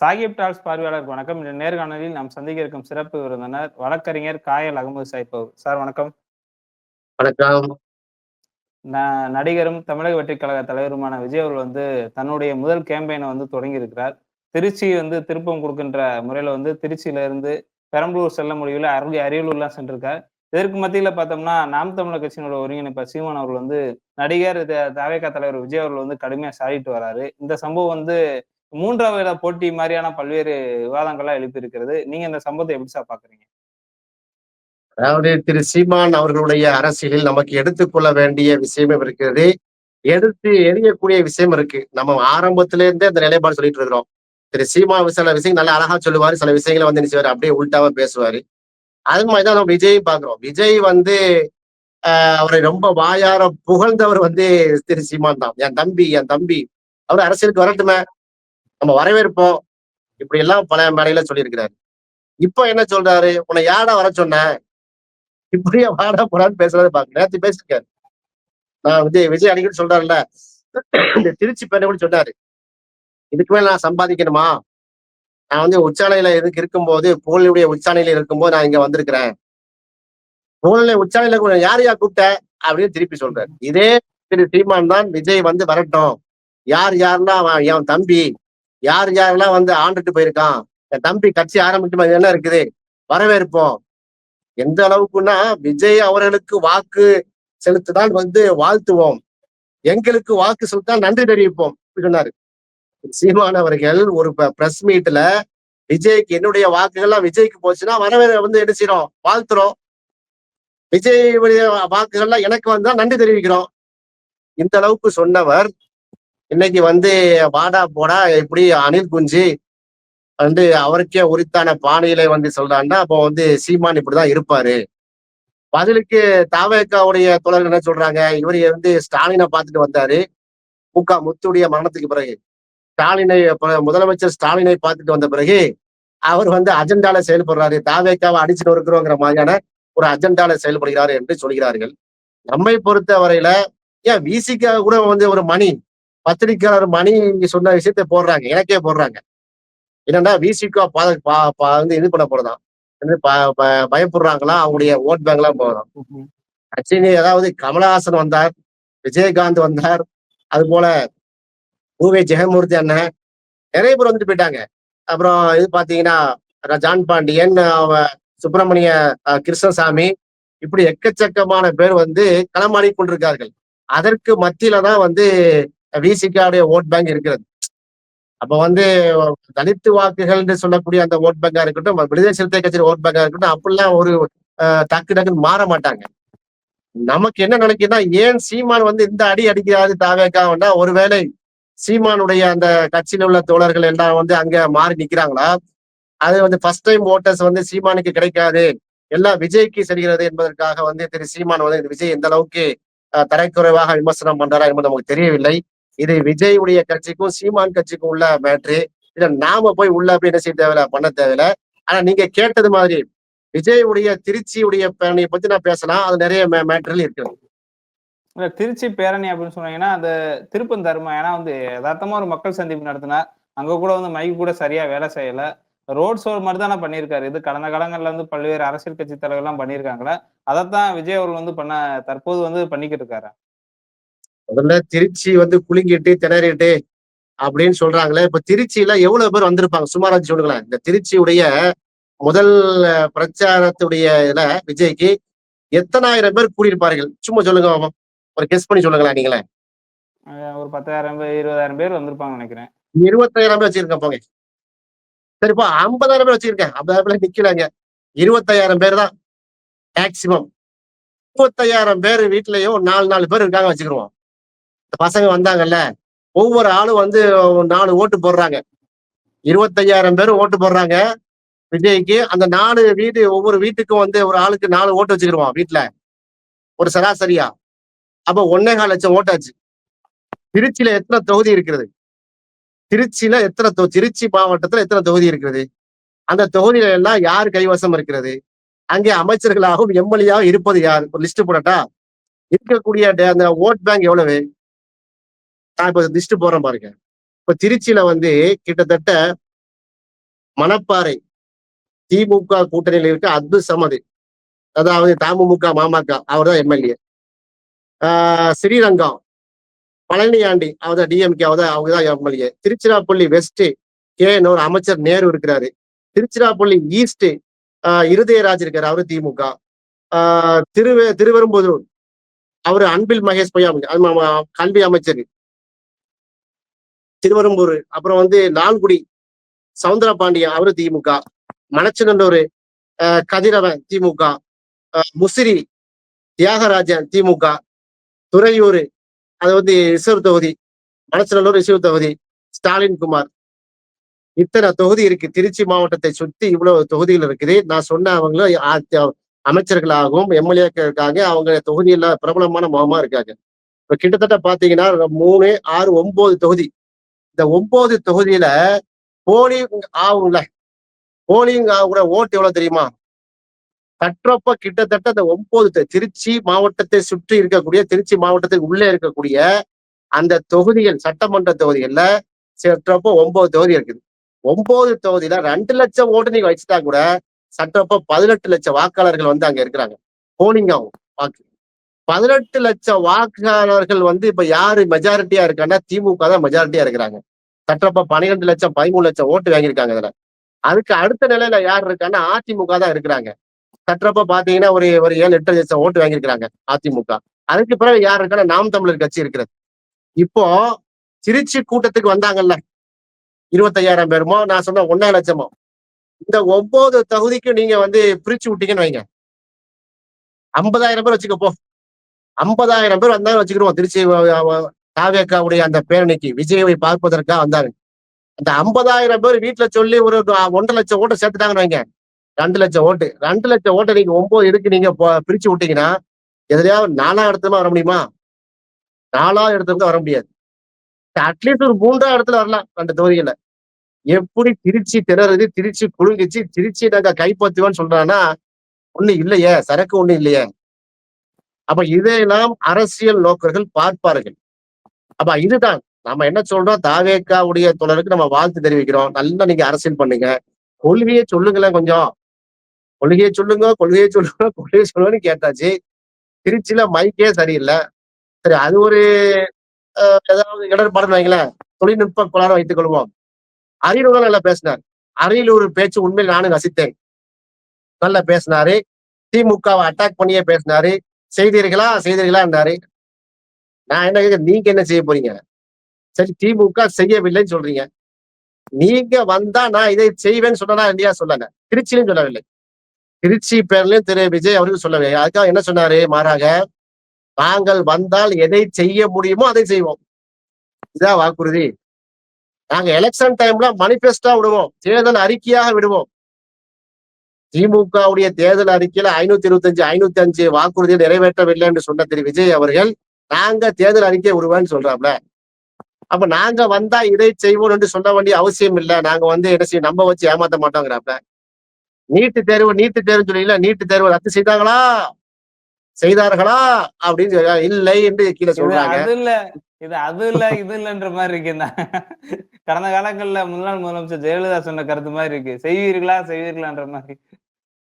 Sahib dolls பார்வையாளருக்கு வணக்கம். இந்த நேர்காணலில் நாம் சந்திக்க இருக்கும் சிறப்பு விருந்தினர் வழக்கறிஞர் காயல் அகமது சாய்பவ் சார் வணக்கம். வணக்கம். நடிகரும் தமிழக வெற்றிக் கழக தலைவருமான விஜய் அவர்கள் வந்து தன்னுடைய முதல் கேம்பெயினை வந்து தொடங்கி இருக்கிறார் திருச்சி வந்து திருப்பம் கொடுக்கின்ற முறையில வந்து திருச்சியில இருந்து பெரம்பலூர் செல்ல முடியல அருளி அரியலூர்லாம் சென்றிருக்கார். இதற்கு மத்தியில பார்த்தோம்னா நாம் தமிழர் கட்சியினோட ஒருங்கிணைப்பாளர் சீமான் அவர்கள் வந்து நடிகர் தவேகா தலைவர் விஜய் அவர்கள் வந்து கடுமையா சாடிட்டு வராரு. இந்த சம்பவம் வந்து மூன்றாவது போட்டி மாதிரியான பல்வேறு விவாதங்கள்லாம் எழுப்பியிருக்கிறது. நீங்க இந்த சம்பவத்தை எப்படி சார் பாக்குறீங்க? அதாவது திரு சீமான் அவர்களுடைய அரசியலில் நமக்கு எடுத்துக்கொள்ள வேண்டிய விஷயம் இருக்கிறது. எடுத்து எரியக்கூடிய விஷயம் இருக்கு. நம்ம ஆரம்பத்துல இருந்தே அந்த நிலைப்பாடு சொல்லிட்டு இருக்கிறோம். திரு சீமான் சில விஷயம் நல்லா அழகா சொல்லுவாரு. சில விஷயங்களை வந்து நினைச்சுவாரு அப்படியே உள்டாவா பேசுவாரு. அது மாதிரிதான் நம்ம விஜய் பாக்குறோம். விஜய் வந்து ஆஹ் அவரை ரொம்ப வாயார புகழ்ந்தவர் வந்து திரு சீமான் தான். என் தம்பி என் தம்பி. அவர் அரசியலுக்கு வரட்டுமே. நம்ம வரவேற்போம். இப்படி எல்லாம் பல மேடையில சொல்லியிருக்கிறாரு. இப்போ என்ன சொல்றாரு? உன்னை யாரா வர சொன்ன இப்படியே வாடா போடான்னு பேசுறதை பாக்க நேற்று பேசிருக்காரு நான் விஜய் விஜய் அடிக்கடி சொல்றாருல்ல இந்த திருச்சி பெண்ணை கூட சொன்னாரு. இதுக்கு மேல நான் சம்பாதிக்கணுமா? நான் வந்து உச்சாலையில எதுக்கு இருக்கும்போது புகழுடைய உச்சாலையில இருக்கும்போது நான் இங்க வந்திருக்கிறேன். புகழுடைய உச்சாலையில கூட யார் யார் கூப்பிட்ட? அப்படின்னு திருப்பி சொல்றாரு. இதே திரு சீமான் தான் விஜய் வந்து வரட்டும். யார் யாருன்னா அவன் என் தம்பி. யார் யாரெல்லாம் வந்து ஆண்டுட்டு போயிருக்கான்? என் தம்பி கட்சி ஆரம்பிக்குமா இது என்ன இருக்குது. வரவேற்போம். எந்த அளவுக்குன்னா விஜய் அவர்களுக்கு வாக்கு செலுத்தினால் வந்து வாழ்த்துவோம். எங்களுக்கு வாக்கு செலுத்தால் நன்றி தெரிவிப்போம். சொன்னாரு. சீமான் அவர்கள் ஒரு பிரஸ் மீட்ல விஜய்க்கு என்னுடைய வாக்குகள்லாம் விஜய்க்கு போச்சுன்னா வரவே வந்து என்ன செய்யறோம் வாழ்த்துறோம். விஜய் வாக்குகள்லாம் எனக்கு வந்தா நன்றி தெரிவிக்கிறோம். இந்த அளவுக்கு சொன்னவர் இன்னைக்கு வந்து வாடா போடா இப்படி அனில் குஞ்சி வந்து அவருக்கே உரித்தான பாணியில வந்து சொல்றான்னா அப்போ வந்து சீமான் இப்படிதான் இருப்பாரு. பதிலுக்கு தாவேக்காவுடைய தோழர்கள் என்ன சொல்றாங்க இவர் வந்து ஸ்டாலினை பார்த்துட்டு வந்தாரு. முக்கா முத்துடைய மரணத்துக்கு பிறகு. ஸ்டாலினை முதலமைச்சர் ஸ்டாலினை பார்த்துட்டு வந்த பிறகு அவர் வந்து அஜெண்டால செயல்படுறாரு. தாவேக்காவை அடிச்சுட்டு இருக்கிறோங்கிற மாதிரியான ஒரு அஜெண்டால செயல்படுகிறார் என்று சொல்கிறார்கள். நம்மை பொறுத்த வரையில ஏன் விசிக்கா கூட வந்து ஒரு மணி பத்திரிக்கையாளர் மணி இங்க சொன்ன விஷயத்தை போடுறாங்க. எனக்கே போடுறாங்க. என்னன்னா விசிகா பா பா- பா- வந்து இது பண்ண போறதாம். வந்து ப- ப- பயப்படுறாங்களா? அவங்களுடைய ஓட் பேங்க் எல்லாம் போறோம் ரஜினி அதாவது கமலஹாசன் வந்தார் விஜயகாந்த் வந்தார் அது போல பூவே ஜெகமூர்த்தி அண்ணன் நிறைய பேர் வந்துட்டு போயிட்டாங்க. அப்புறம் இது பாத்தீங்கன்னா ஜான் பாண்டியன் அவ- சுப்பிரமணிய கிருஷ்ணசாமி இப்படி எக்கச்சக்கமான பேர் வந்து களமாடி கொண்டிருக்கார்கள். அதற்கு மத்தியில தான் வந்து விசிகாவுடைய ஓட் பேங்க் இருக்கிறது. அப்ப வந்து தலித்து வாக்குகள் என்று சொல்லக்கூடிய அந்த ஓட் பேங்கா இருக்கட்டும் விடுதலை சிறுத்தை கட்சி ஓட் பேங்கா இருக்கட்டும் அப்படிலாம் ஒரு அஹ், டக்கு டக்குன்னு மாற மாட்டாங்க. நமக்கு என்ன நினைக்குதுன்னா ஏன் சீமான் வந்து இந்த அடி அடிக்கிறாரு தாவேக்காவன்னா ஒருவேளை சீமானுடைய அந்த கட்சியில் உள்ள தோழர்கள் எல்லாம் வந்து அங்க மாறி நிக்கிறாங்களா? அது வந்து ஃபர்ஸ்ட் டைம் ஓட்டர்ஸ் வந்து சீமானுக்கு கிடைக்காது. எல்லாம் விஜய்க்கு செல்கிறது என்பதற்காக வந்து திரு சீமான் வந்து இந்த விஜய் எந்த அளவுக்கு தரைக்குறைவாக விமர்சனம் பண்றாரா என்பது நமக்கு தெரியவில்லை. இது விஜய் உடைய கட்சிக்கும் சீமான் கட்சிக்கும் உள்ள மேட்ரு இதை நாம போய் உள்ள போய் என்ன செய்ய தேவையில்ல பண்ண தேவையில்ல. ஆனா நீங்க கேட்டது மாதிரி விஜய் உடைய திருச்சியுடைய பேரணியை பத்தி நான் பேசலாம். அது நிறைய மேட்டர்கள் இருக்கு இல்ல திருச்சி பேரணி அப்படின்னு சொன்னீங்கன்னா அந்த திருப்பம் தர்மம். ஏன்னா வந்து யதார்த்தமா ஒரு மக்கள் சந்திப்பு நடத்தினார். அங்க கூட வந்து மைக் கூட சரியா வேலை செய்யல. ரோட் ஷோ மாதிரி தானே பண்ணியிருக்காரு. இது கடந்த காலங்கள்ல வந்து பல்வேறு அரசியல் கட்சி தலைவர்லாம் பண்ணியிருக்காங்களே. அதைத்தான் விஜய் அவர்கள் வந்து பண்ண தற்போது வந்து பண்ணிக்கிட்டு இருக்காரு? முதல்ல திருச்சி வந்து குலுங்கிட்டு திணறிட்டு அப்படின்னு சொல்றாங்களே இப்ப திருச்சியில எவ்வளவு பேர் வந்திருப்பாங்க? சுமாராஜ் சொல்லுங்களேன். இந்த திருச்சியுடைய முதல் பிரச்சாரத்துடைய இதுல விஜய்க்கு எத்தனாயிரம் பேர் கூடியிருப்பார்கள்? சும்மா சொல்லுங்க. ஒரு கெஸ் பண்ணி சொல்லுங்களேன் நீங்களே. ஒரு பத்தாயிரம் பேர் இருபதாயிரம் பேர் வந்திருப்பாங்க நினைக்கிறேன். இருபத்தாயிரம் பேர் வச்சிருக்கேன் போங்க. சரிப்பா ஐம்பதாயிரம் பேர் வச்சிருக்கேன் ஐம்பதாயிரம் பேர் நிக்கலங்க. இருபத்தாயிரம் பேர் தான். மேக்சிமம் முப்பத்தாயிரம் பேர் வீட்லயும் நாலு நாலு பேர் இருக்காங்க வச்சுக்கிருவோம். பசங்க வந்தாங்கல்ல ஒவ்வொரு ஆளும் வந்து நாலு ஓட்டு போடுறாங்க. இருபத்தையாயிரம் பேர் ஓட்டு போடுறாங்க. விஜய்க்கு அந்த நாலு வீடு ஒவ்வொரு வீட்டுக்கும் வந்து ஒரு ஆளுக்கு நாலு ஓட்டு வச்சுக்கிருவோம் வீட்டுல ஒரு சராசரியா. அப்ப ஒன்னே கால் லட்சம் ஓட்டாச்சு. திருச்சியில எத்தனை தொகுதி இருக்கிறது திருச்சியில எத்தனை தொ- திருச்சி மாவட்டத்துல எத்தனை தொகுதி இருக்கிறது அந்த தொகுதியில எல்லாம் யார் கைவசம் இருக்கிறது? அங்கே அமைச்சர்களாகவும் எம்எல்ஏவும் இருப்பது யார்? ஒரு லிஸ்ட் போடட்டா? இருக்கக்கூடிய டே- அந்த ஓட் பேங்க் எவ்வளவு? நான் இப்ப லிஸ்ட் போறேன் பாருங்க. இப்ப திருச்சியில வந்து கிட்டத்தட்ட மணப்பாறை திமுக கூட்டணியில் இருக்க அப்துல் சமது. அதாவது தமுமுக மாமக அவர் தான் எம்எல்ஏ. ஸ்ரீரங்கம் பழனியாண்டி அவர் தான் டிஎம்கே அவர் தான் அவங்க தான் எம்எல்ஏ. திருச்சிராப்பள்ளி வெஸ்ட் கே ஒரு அமைச்சர் நேரு இருக்கிறாரு. திருச்சிராப்பள்ளி ஈஸ்ட் இருதயராஜ் இருக்காரு அவரு திமுக ஆஹ் திருவே திருவெரும்புதூர் அவரு அன்பில் மகேஷ் பொய்யா கல்வி அமைச்சர். திருவரும்பூர் அப்புறம் வந்து லால்குடி சவுந்தர பாண்டியன் அவரு திமுக மணச்சநல்லூர் கதிரவன் திமுக முசிறி தியாகராஜன் திமுக துறையூர் அது வந்து ரிசர்வ் தொகுதி மணச்சநல்லூர் ரிசர்வ் தொகுதி ஸ்டாலின் குமார். இத்தனை தொகுதி இருக்கு. திருச்சி மாவட்டத்தை சுத்தி இவ்வளவு தொகுதிகள் இருக்குது. நான் சொன்ன அவங்களும் அமைச்சர்களாகவும் எம்எல்ஏக்கள் இருக்காங்க. அவங்க தொகுதியில பிரபலமான முகமா இருக்காங்க. இப்ப கிட்டத்தட்ட பாத்தீங்கன்னா மூணு ஆறு ஒன்பது தொகுதி இந்த ஒன்பது தொகுதியில போலிங் ஆகும்ல போலிங் ஆகுற ஓட்டு எவ்வளவு தெரியுமா? கற்றப்ப கிட்டத்தட்ட அந்த ஒன்பது திருச்சி மாவட்டத்தை சுற்றி இருக்கக்கூடிய திருச்சி மாவட்டத்துக்கு உள்ளே இருக்கக்கூடிய அந்த தொகுதிகள் சட்டமன்ற தொகுதிகள்ல சற்றப்போ ஒன்பது தொகுதி இருக்குது. ஒன்பது தொகுதியில ரெண்டு லட்சம் ஓட்டு நீங்க வச்சுட்டா கூட சட்டப்போ பதினெட்டு லட்சம் வாக்காளர்கள் வந்து அங்க இருக்கிறாங்க. போலிங் ஆகும் வாக்கு. பதினெட்டு லட்சம் வாக்காளர்கள் வந்து இப்ப யாரு மெஜாரிட்டியா இருக்காங்கன்னா திமுக தான் மெஜாரிட்டியா இருக்கிறாங்க. சட்டப்ப பன்னிரெண்டு லட்சம் பதிமூணு லட்சம் ஓட்டு வாங்கியிருக்காங்க இதுல. அதுக்கு அடுத்த நிலையில யார் இருக்கான்னா அதிமுக தான் இருக்கிறாங்க. சற்றப்ப பாத்தீங்கன்னா ஒரு ஒரு ஏழு எட்டு லட்சம் ஓட்டு வாங்கியிருக்கிறாங்க அதிமுக. அதுக்கு பிறகு யார் இருக்கான்னா நாம் தமிழர் கட்சி இருக்கிறது. இப்போ திருச்சி கூட்டத்துக்கு வந்தாங்கல்ல. இருபத்தையாயிரம் பேருமோ நான் சொன்ன ஒன்னே லட்சமோ. இந்த ஒன்பது தகுதிக்கும் நீங்க வந்து பிரிச்சு விட்டீங்கன்னு வைங்க. ஐம்பதாயிரம் பேர் வச்சுக்கப்போ. ஐம்பதாயிரம் பேர் வந்தாலும் வச்சுக்கிடுவோம். திருச்சி காவேக்காவுடைய அந்த பேரணிக்கு விஜயவை பார்ப்பதற்காக வந்தாரு. அந்த ஐம்பதாயிரம் பேர் வீட்டுல சொல்லி ஒரு ஒன்றரை லட்சம் ஓட்டு சேர்த்துட்டாங்கன்னு வைங்க. ரெண்டு லட்சம் ஓட்டு. ரெண்டு லட்சம் ஓட்டை நீங்க ஒன்பது இதுக்கு நீங்க பிரிச்சு விட்டீங்கன்னா எதுலயாவது நாலா இடத்துல வர முடியுமா? நாலாவது இடத்துக்கு வர முடியாது. அட்லீஸ்ட் ஒரு மூன்றாம் இடத்துல வரலாம் ரெண்டு தொகுதியில எப்படி திருச்சி திணறுது திருச்சி குலுங்கிச்சு திருச்சி நாங்க கைப்பற்றுவோம்னு சொல்றான்னா ஒண்ணு இல்லையே சரக்கு ஒண்ணு இல்லையே. அப்ப இதையெல்லாம் அரசியல் நோக்கர்கள் பார்ப்பார்கள். அப்ப இதுதான். நம்ம என்ன சொல்றோம்? தாவேக்காவுடைய தொடருக்கு நம்ம வாழ்த்து தெரிவிக்கிறோம். நல்லா நீங்க அரசியல் பண்ணுங்க. கொள்கையை சொல்லுங்களேன் கொஞ்சம். கொள்கையை சொல்லுங்க கொள்கையை சொல்லுங்க கொள்கையை சொல்லுங்கன்னு கேட்டாச்சு. திருச்சியில மைக்கே சரியில்லை. சரி அது ஒரு ஏதாவது இடர்பாடுன்னு வைங்களேன். தொழில்நுட்ப குளாரம் வைத்துக் கொள்வோம். அரியலூர் நல்லா பேசினார். அரியலூர் பேச்சு உண்மையில் நானும் ரசித்தேன். நல்லா பேசினாரு. திமுகவை அட்டாக் பண்ணியே பேசினாரு. செய்தீர்களா? செய்தீர்களா? என்றாரு. நான் என்ன நீங்க என்ன செய்ய போறீங்க? சரி திமுக செய்யவில்லைன்னு சொல்றீங்க. நீங்க வந்தா நான் இதை செய்வேன்னு சொன்னா இல்லையா? சொல்லல. திருச்சியிலும் சொல்லவில்லை. திருச்சி பேர்லயும் திரு. விஜய் அவர்கள் சொல்லவில்லை. அதுக்காக என்ன சொன்னாரு? மாறாக நாங்கள் வந்தால் எதை செய்ய முடியுமோ அதை செய்வோம். இதான் வாக்குறுதி. நாங்க எலெக்ஷன் டைம்ல மனிபெஸ்டா விடுவோம். தேர்தல் அறிக்கையாக விடுவோம். திமுகவுடைய தேர்தல் அறிக்கையில ஐநூத்தி இருபத்தஞ்சு ஐநூத்தி அஞ்சு வாக்குறுதியை நிறைவேற்றவில்லை என்று சொன்ன திரு. விஜய் அவர்கள் நாங்க தேர்தல் அறிக்கை விடுவேன்னு சொல்றாப்ல. அப்ப நாங்க வந்தா இதை செய்வோம் என்று சொல்ல வேண்டிய அவசியம் இல்லை. நாங்க வந்து என்ன செய்ய நம்ப வச்சு ஏமாத்த மாட்டோங்கிறாப்ல. நீட்டு தேர்வு நீட்டு தேர்வு சொல்லல நீட்டு தேர்வு ரத்து செய்தாங்களா செய்தார்களா? அப்படின்னு இல்லை என்று கீழே சொல்றாங்க. அது இல்ல இது அது இல்ல இது இல்லன்ற மாதிரி இருக்கு. கடந்த காலங்கள்ல முன்னாள் முதலமைச்சர் ஜெயலலிதா சொன்ன கருத்து மாதிரி இருக்கு. செய்வீர்களா செய்வீர்களான்ற மாதிரி.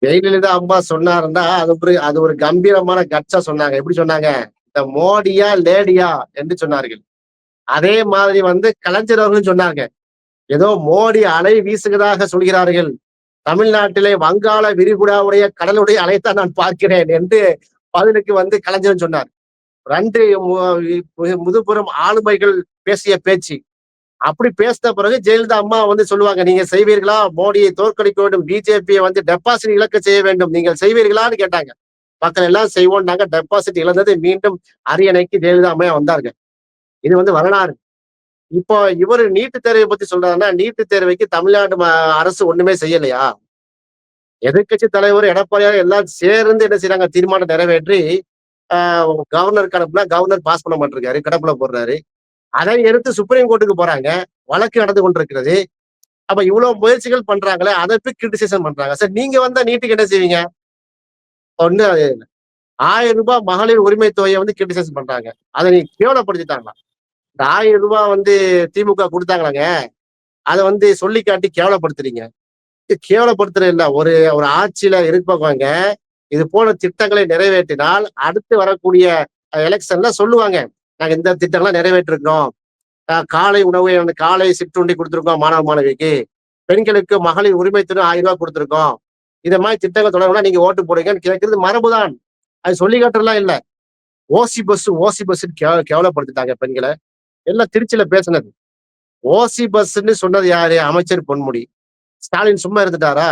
ஜெயலலிதா அம்மா சொன்னாருன்னா அது ஒரு அது ஒரு கம்பீரமான கட்சா சொன்னாங்க. எப்படி சொன்னாங்க? இந்த மோடியா லேடியா? என்று சொன்னார்கள். அதே மாதிரி வந்து கலைஞர் அவர்களும் சொன்னாங்க. ஏதோ மோடி அலை வீசுகிறதாக சொல்கிறார்கள். தமிழ்நாட்டிலே வங்காள விரிகுடாவுடைய கடலுடைய அலைத்தான் நான் பார்க்கிறேன் என்று பதிலுக்கு வந்து கலைஞர் சொன்னார். ரெண்டு முதுபுறம் ஆளுமைகள் பேசிய பேச்சு. அப்படி பேசின பிறகு ஜெயலலிதா அம்மா வந்து சொல்லுவாங்க நீங்க செய்வீர்களா? மோடியை தோற்கடிக்க வேண்டும். பிஜேபியை வந்து டெபாசிட் இழக்க செய்ய வேண்டும். நீங்கள் செய்வீர்களான்னு கேட்டாங்க. மக்கள் எல்லாம் செய்வோம்னாங்க டெபாசிட் இழந்தது மீண்டும் அரியணைக்கு ஜெயலலிதாமே வந்தாருங்க இது வந்து வரலாறு. இப்போ இவர் நீட்டு தேர்வை பத்தி சொல்றாருன்னா நீட்டு தேர்வைக்கு தமிழ்நாடு அரசு ஒண்ணுமே செய்யலையா? எதிர்கட்சி தலைவர் எடப்பாடியார் எல்லாம் சேர்ந்து என்ன செய்யறாங்க தீர்மானம் நிறைவேற்றி கவர்னர் கடப்புல கவர்னர் பாஸ் பண்ண மாட்டிருக்காரு கடப்புல போடுறாரு. அதை எடுத்து சுப்ரீம் கோர்ட்டுக்கு போறாங்க. வழக்கு நடந்து கொண்டிருக்கிறது. அப்ப இவ்வளவு முயற்சிகள் பண்றாங்களே அதை போய் கிரிட்டிசைசன் பண்றாங்க. சார் நீங்க வந்தா நீட்டுக்கு என்ன செய்வீங்க? ஒண்ணு ஆயிரம் ரூபாய் மகளிர் உரிமை தொகையை வந்து கிரிட்டிசைஸ் பண்றாங்க. அதை நீ கேவலப்படுத்திட்டாங்களா? இந்த ஆயிரம் ரூபாய் வந்து திமுக கொடுத்தாங்களாங்க? அதை வந்து சொல்லி காட்டி கேவலப்படுத்துறீங்க கேவலப்படுத்துறது இல்ல. ஒரு ஒரு ஆட்சியில இருப்பவங்க இது போல திட்டங்களை நிறைவேற்றினால் அடுத்து வரக்கூடிய எலெக்ஷன்ல சொல்லுவாங்க. நாங்க இந்த திட்டங்கள்லாம் நிறைவேற்றிருக்கிறோம். காலை உணவு காலை சிற்றுண்டி கொடுத்துருக்கோம் மாணவ மாணவிக்கு. பெண்களுக்கு மகளிர் உரிமை தினம் ஆயிரம் ரூபாய் கொடுத்துருக்கோம். இதை மாதிரி திட்டங்கள் தொடங்கினா நீங்க ஓட்டு போடுங்கன்னு கேட்கறது மரபுதான். அது சொல்லி காட்டுறலாம் இல்ல. ஓசி பஸ் ஓசி பஸ் கேவலப்படுத்திட்டாங்க பெண்களை. எல்லாம் திருச்சியில பேசுனது. ஓசி பஸ்ன்னு சொன்னது யாரு? அமைச்சர் பொன்முடி. ஸ்டாலின் சும்மா இருந்துட்டாரா?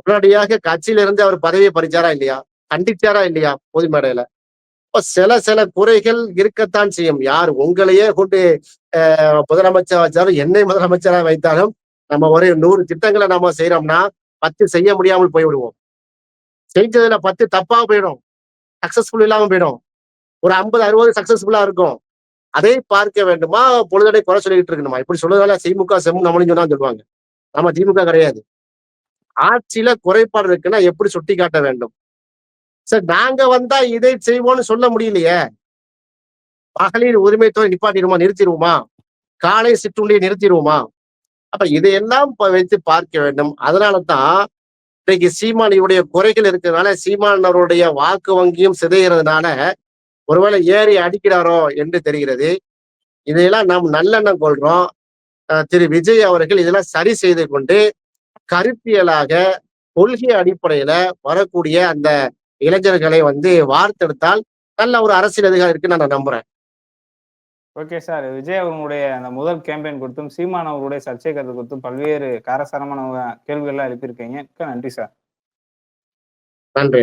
உடனடியாக கட்சியில இருந்து அவர் பதவியை பறிச்சாரா இல்லையா? கண்டிச்சாரா இல்லையா பொது மேடையில? இப்ப சில சில குறைகள் இருக்கத்தான் செய்யும். யார் உங்களையே கொண்டு முதலமைச்சர் வச்சாலும் என்னை முதலமைச்சரா வைத்தாலும் நம்ம ஒரு நூறு திட்டங்களை நம்ம செய்யறோம்னா பத்து செய்ய முடியாமல் போய்விடுவோம். செஞ்சதுல பத்து தப்பா போயிடும். சக்சஸ்ஃபுல் இல்லாம போயிடும். ஒரு ஐம்பது அறுபது சக்சஸ்ஃபுல்லா இருக்கும். அதை பார்க்க வேண்டுமா? பொழுதடை குறை சொல்லிட்டு இருக்கணுமா? இப்படி சொல்றதால திமுக செம் நம்மளும் சொன்னா சொல்லுவாங்க. நம்ம திமுக கிடையாது. ஆட்சியில குறைபாடு இருக்குன்னா எப்படி சுட்டி காட்ட வேண்டும்? சார் நாங்க வந்தா இதை செய்வோம்னு சொல்ல முடியலையே. மகளிர் உரிமை தொகை நிப்பாட்டிடுமா நிறுத்திடுவோமா? காலை சிற்றுண்டியை நிறுத்திடுவோமா? அப்ப இதையெல்லாம் வைத்து பார்க்க வேண்டும். அதனால தான் இன்னைக்கு சீமான் இவருடைய குறைகள் இருக்கிறதுனால சீமான் அவருடைய வாக்கு வங்கியும் சிதைகிறதுனால ஒருவேளை ஏறி அடிக்கிறாரோ என்று தெரிகிறது. இதையெல்லாம் நாம் நல்லெண்ணம் கொள்றோம். திரு விஜய் அவர்கள் இதெல்லாம் சரி செய்து கொண்டு கருத்தியலாக கொள்கை அடிப்படையில வரக்கூடிய அந்த இளைஞர்களை வந்து வார்த்தெடுத்தால் நல்ல ஒரு அரசியல் எதிர்காலம் இருக்குன்னு நான் நம்புறேன். ஓகே சார் விஜய் அவர்களுடைய அந்த முதல் கேம்பெயின் குறித்தும் சீமான் அவர்களுடைய சர்ச்சை கருத்து குறித்தும் பல்வேறு காரசாரமான கேள்விகள்லாம் எழுப்பியிருக்கீங்க. நன்றி சார் நன்றி.